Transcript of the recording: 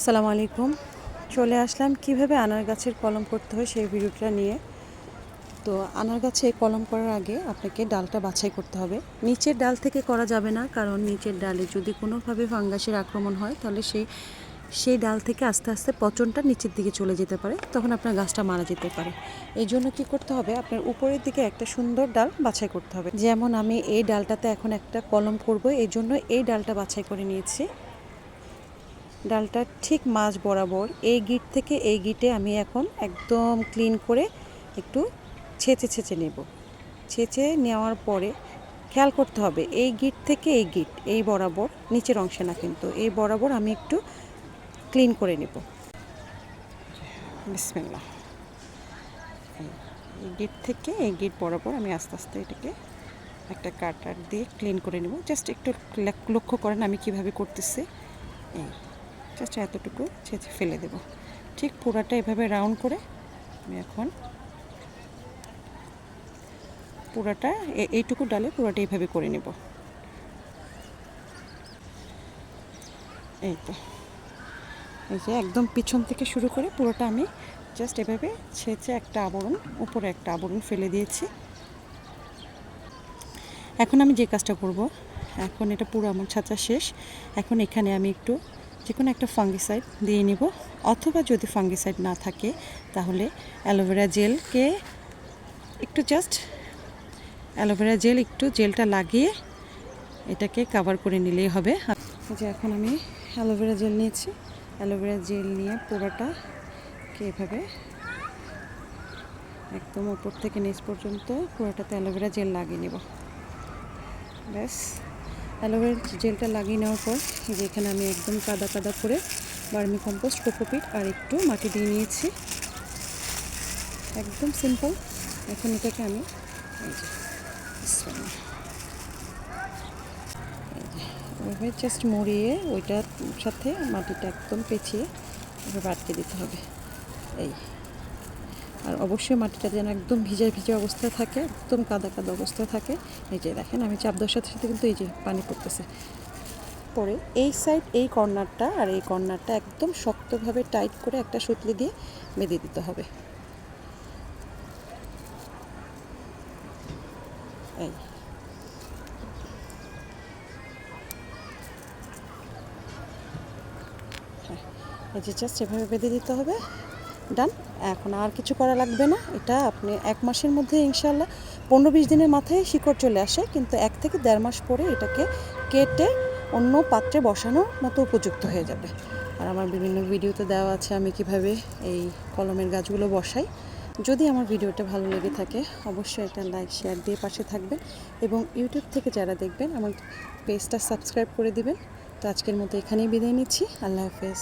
আসসালামু আলাইকুম। চলে আসলাম কীভাবে আনার গাছের কলম করতে হয় সেই ভিডিওটা নিয়ে। তো আনার গাছে কলম করার আগে আপনাকে ডালটা বাছাই করতে হবে। নিচের ডাল থেকে করা যাবে না, কারণ নিচের ডালে যদি কোনোভাবে ফাঙ্গাসের আক্রমণ হয়, তাহলে সেই সেই ডাল থেকে আস্তে আস্তে পচনটা নিচের দিকে চলে যেতে পারে, তখন আপনার গাছটা মারা যেতে পারে। এই জন্য কী করতে হবে, আপনার উপরের দিকে একটা সুন্দর ডাল বাছাই করতে হবে। যেমন আমি এই ডালটাতে এখন একটা কলম করব, এই জন্য এই ডালটা বাছাই করে নিয়েছি। ডালটা ঠিক মাছ বরাবর, এই গিট থেকে এই গিটে আমি এখন একদম ক্লিন করে একটু ছেঁচে ছেঁচে নেব। ছেঁচে নেওয়ার পরে খেয়াল করতে হবে, এই গিট থেকে এই গিট, এই বরাবর, নিচের অংশে না কিন্তু, এই বরাবর আমি একটু ক্লিন করে নেব। বিসমিল্লাহ। এই গিট থেকে এই গিট বরাবর আমি আস্তে আস্তে এটাকে একটা কাটার দিয়ে ক্লিন করে নেব। জাস্ট একটু লেক- লক্ষ্য করেন আমি কীভাবে করতেছি। এই জাস্ট এতটুকু ছেঁচে ফেলে দেব। ঠিক পুরাটা এভাবে রাউন্ড করে আমি এখন পুরাটা এইটুকু ডালে পুরাটা এইভাবে করে নেব। এই তো। এই যে একদম পিছন থেকে শুরু করে পুরোটা আমি জাস্ট এভাবে ছেঁচে একটা আবরণ, উপরে একটা আবরণ ফেলে দিয়েছি। এখন আমি যে কাজটা করব, এখন এটা পুরো আমার ছাঁচা শেষ। এখন এখানে আমি একটু যে কোনো একটা ফাঙ্গিসাইড দিয়ে নিব। অথবা যদি ফাঙ্গিসাইড না থাকে, তাহলে অ্যালোভেরা জেলকে একটু জাস্ট অ্যালোভেরা জেল একটু জেলটা লাগিয়ে এটাকে কাভার করে নিলেই হবে। যে এখন আমি অ্যালোভেরা জেল নিয়েছি। অ্যালোভেরা জেল নিয়ে পুরোটাকে এভাবে একদম উপর থেকে নিচ পর্যন্ত পুরোটাতে অ্যালোভেরা জেল লাগিয়ে নেব। ব্যাস। অ্যালোভেরা জেলটা লাগিয়ে নেওয়ার পর যে এখানে আমি একদম কাদা কাদা করে বার্মি কম্পোস্ট, কোকোপিট আর একটু মাটি দিয়ে নিয়েছি। একদম সিম্পল এখন এটাকে আমি এভাবে জাস্ট মরিয়ে ওইটার সাথে মাটিটা একদম পেঁচিয়ে এভাবে আটকে দিতে হবে। এই। আর অবশ্যই মাটিটা যেন একদম ভিজা ভিজা অবস্থায় থাকে একদম কাদা কাদা অবস্থায় থাকে। এই যে দেখেন আমি চাপ দেওয়ার সাথে সাথে কিন্তু এই যে পানি পড়তেছে। পরে এই সাইড এই কর্নারটা আর এই কর্নারটা একদম শক্তভাবে টাইট করে একটা সুতলি দিয়ে বেঁধে দিতে হবে। এই। হ্যাঁ, এই যে জাস্ট এভাবে বেঁধে দিতে হবে। ডান। এখন আর কিছু করা লাগবে না। এটা আপনি এক মাসের মধ্যে ইনশাল্লাহ পনেরো বিশ দিনের মাথায় শিকড় চলে আসে, কিন্তু এক থেকে দেড় মাস পরে এটাকে কেটে অন্য পাত্রে বসানোর মতো উপযুক্ত হয়ে যাবে। আর আমার বিভিন্ন ভিডিওতে দেওয়া আছে আমি কীভাবে এই কলমের গাছগুলো বসাই। যদি আমার ভিডিওটা ভালো লেগে থাকে, অবশ্যই এটা লাইক, শেয়ার দিয়ে পাশে থাকবেন এবং ইউটিউব থেকে যারা দেখবেন, আমার পেজটা সাবস্ক্রাইব করে দিবেন। তো আজকের মতো এখানেই বিদায় নিচ্ছি। আল্লাহ হাফেজ।